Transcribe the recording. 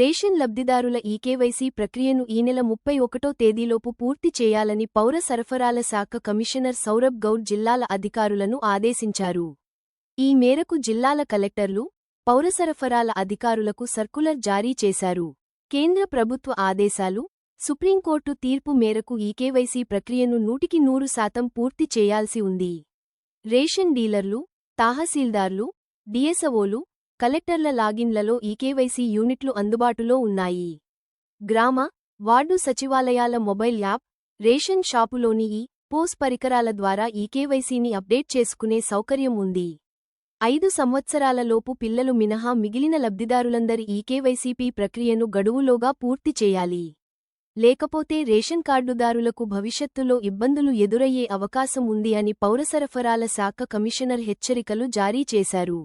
Ration లబ్ధిదారుల eKYC ప్రక్రియను ఈ నెల ముప్పై ఒకటో తేదీలోపు పూర్తి చేయాలని పౌర సరఫరాల శాఖ కమిషనర్ సౌరభ్ గౌడ్ జిల్లాల అధికారులను ఆదేశించారు. ఈ మేరకు జిల్లాల కలెక్టర్లు పౌర సరఫరాల అధికారులకు సర్కులర్ జారీ చేశారు. కేంద్ర ప్రభుత్వ ఆదేశాలు సుప్రీంకోర్టు తీర్పు మేరకు ఈకేవైసీ ప్రక్రియను నూటికి నూరు శాతం పూర్తి చేయాల్సి ఉంది. రేషన్ డీలర్లు తాహసీల్దార్లు డిఎస్ఓలు కలెక్టర్ల లాగిన్లలో ఈకేవైసీ యూనిట్లు అందుబాటులో ఉన్నాయి. గ్రామ వార్డు సచివాలయాల మొబైల్ యాప్ రేషన్ షాపులోని ఈ పోస్ పరికరాల ద్వారా ఈకేవైసీని అప్డేట్ చేసుకునే సౌకర్యం ఉంది. ఐదు సంవత్సరాలలోపు పిల్లలు మినహా మిగిలిన లబ్ధిదారులందరి ఈకేవైసీపీ ప్రక్రియను గడువులోగా పూర్తి చేయాలి. లేకపోతే రేషన్ కార్డుదారులకు భవిష్యత్తులో ఇబ్బందులు ఎదురయ్యే అవకాశం ఉంది అని పౌరసరఫరాల శాఖ కమిషనర్ హెచ్చరికలు జారీ చేశారు.